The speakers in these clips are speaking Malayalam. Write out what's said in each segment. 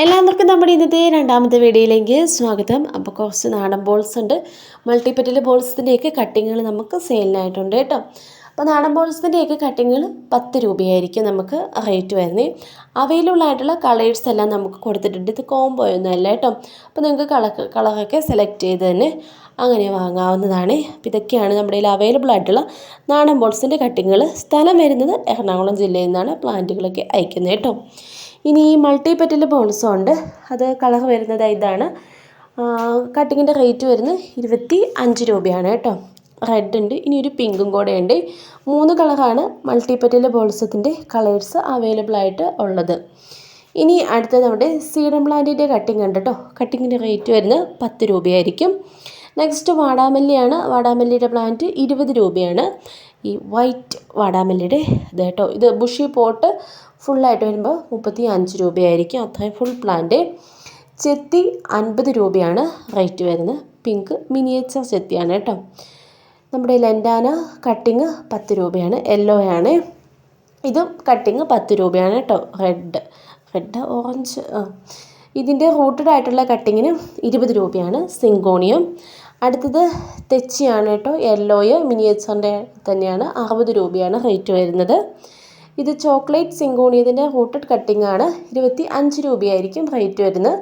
എല്ലാവർക്കും നമ്മുടെ ഇന്നത്തെ രണ്ടാമത്തെ വീഡിയോയിലേക്ക് സ്വാഗതം. അപ്പോൾ കുറച്ച് നാടൻ ബോൾസ് ഉണ്ട്. മൾട്ടിപ്പറ്റൽ ബോൾസിന്റെയൊക്കെ കട്ടിങ്ങുകൾ നമുക്ക് സെയിലിനായിട്ടുണ്ട് കേട്ടോ. അപ്പോൾ നാടൻ ബോൾസിന്റെയൊക്കെ കട്ടിങ്ങുകൾ പത്ത് രൂപയായിരിക്കും നമുക്ക് റേറ്റ് വരുന്നത് അവൈലബിൾ ആയിട്ടുള്ള കളേഴ്സ് എല്ലാം നമുക്ക് കൊടുത്തിട്ടുണ്ട്. ഇത് കോംബോ ഒന്നും അല്ല കേട്ടോ. അപ്പോൾ നിങ്ങൾക്ക് കളർ കളറൊക്കെ സെലക്ട് ചെയ്ത് തന്നെ അങ്ങനെ വാങ്ങാവുന്നതാണ്. അപ്പോൾ ഇതൊക്കെയാണ് നമ്മുടെ കയ്യിൽ അവൈലബിൾ ആയിട്ടുള്ള നാടൻ ബോൾസിന്റെ കട്ടിങ്ങുകൾ സ്ഥലം വരുന്നത് എറണാകുളം ജില്ലയിൽ നിന്നാണ് പ്ലാന്റുകളൊക്കെ അയക്കുന്നത് കേട്ടോ. ഇനി ഈ മൾട്ടി പെറ്റൽ ബോൺസും ഉണ്ട്. അത് കളർ വരുന്നത് ഇതാണ്. കട്ടിങ്ങിന്റെ റേറ്റ് വരുന്നത് ഇരുപത്തി അഞ്ച് രൂപയാണ് കേട്ടോ. റെഡ് ഉണ്ട് ഇനി ഒരു പിങ്കും കൂടെ ഉണ്ട്. മൂന്ന് കളറാണ് മൾട്ടി പെറ്റൽ ബോൾസത്തിന്റെ കളേഴ്സ് അവൈലബിൾ ആയിട്ട് ഉള്ളത്. ഇനി അടുത്തത് നമ്മുടെ സീഡം പ്ലാന്റിന്റെ കട്ടിങ് ഉണ്ട് കേട്ടോ. കട്ടിങ്ങിന്റെ റേറ്റ് വരുന്നത് പത്ത് രൂപയായിരിക്കും. നെക്സ്റ്റ് വാടാമല്ലിയാണ്. വാടാമല്ലിയുടെ പ്ലാന്റ് ഇരുപത് രൂപയാണ്. ഈ വൈറ്റ് വാടാമല്ലിയുടെ ഇത് കേട്ടോ. ഇത് ബുഷി പോട്ട് ഫുള്ളായിട്ട് വരുമ്പോൾ മുപ്പത്തി അഞ്ച് രൂപയായിരിക്കും. അത്രയും ഫുൾ പ്ലാന്റ് ചെത്തി അൻപത് രൂപയാണ് റേറ്റ് വരുന്നത്. പിങ്ക് മിനിയേച്ചർ ചെത്തിയാണ് കേട്ടോ. നമ്മുടെ ലെൻഡാന കട്ടിങ് പത്ത് രൂപയാണ്. യെല്ലോ ആണ്. ഇതും കട്ടിങ് പത്ത് രൂപയാണ് കേട്ടോ. റെഡ് റെഡ് ഓറഞ്ച് ഇതിന്റെ റൂട്ടഡ് ആയിട്ടുള്ള കട്ടിങ്ങിന് ഇരുപത് രൂപയാണ്. സിങ്കോണിയം അടുത്തത് തെച്ചിയാണ് കേട്ടോ. യെല്ലോയ് മിനിയേച്ചറിന്റെ തന്നെയാണ്. അറുപത് രൂപയാണ് റേറ്റ് വരുന്നത്. ഇത് ചോക്ലേറ്റ് സിങ്കോണിയതിന്റെ റൂട്ടഡ് കട്ടിംഗ് ആണ് ഇരുപത്തി അഞ്ച് രൂപയായിരിക്കും റേറ്റ് വരുന്നത്.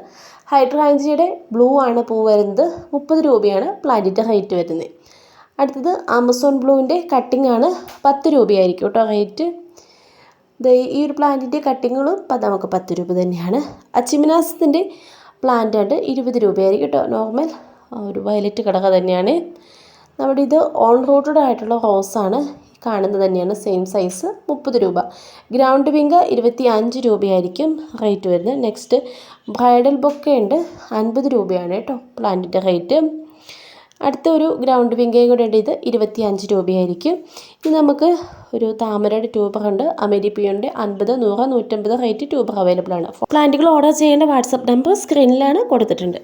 ഹൈഡ്രാഞ്ചിയുടെ ബ്ലൂ ആണ് പൂ വരുന്നത്. മുപ്പത് രൂപയാണ് പ്ലാന്റിന്റെ റേറ്റ് വരുന്നത്. അടുത്തത് ആമസോൺ ബ്ലൂവിന്റെ കട്ടിംഗ് ആണ് പത്ത് രൂപയായിരിക്കും കേട്ടോ റേറ്റ്. ഈ ഒരു പ്ലാന്റിന്റെ കട്ടിങ്ങുകളും നമുക്ക് പത്ത് രൂപ തന്നെയാണ്. അച്ചിമിനാസത്തിന്റെ പ്ലാന്റ് ആണ് ഇരുപത് രൂപയായിരിക്കും കേട്ടോ. നോർമൽ ഒരു വയലറ്റ് കടക തന്നെയാണ്. നമ്മുടെ ഇത് ഓൺ റൂട്ടഡ് ആയിട്ടുള്ള റോസാണ് കാണുന്നത് തന്നെയാണ്. സെയിം സൈസ് മുപ്പത് രൂപ. ഗ്രൗണ്ട് പിങ്ക് ഇരുപത്തി അഞ്ച് രൂപയായിരിക്കും റേറ്റ് വരുന്നത്. നെക്സ്റ്റ് ബ്രൈഡൽ ബൊക്കെ ഉണ്ട്. അൻപത് രൂപയാണ് കേട്ടോ പ്ലാന്റിന്റെ റേറ്റ് അടുത്ത ഒരു ഗ്രൗണ്ട് പിങ്കയും കൂടെ ഉണ്ട്. ഇത് ഇരുപത്തി അഞ്ച് രൂപയായിരിക്കും. ഇത് നമുക്ക് ഒരു താമരയുടെ ട്യൂബർ ഉണ്ട്. അമേരിപ്പിയുടെ അൻപത് നൂറ് നൂറ്റമ്പത് റേറ്റ് ട്യൂബർ അവൈലബിൾ ആണ്. പ്ലാന്റുകൾ ഓർഡർ ചെയ്യേണ്ട വാട്സപ്പ് നമ്പർ സ്ക്രീനിലാണ് കൊടുത്തിട്ടുണ്ട്.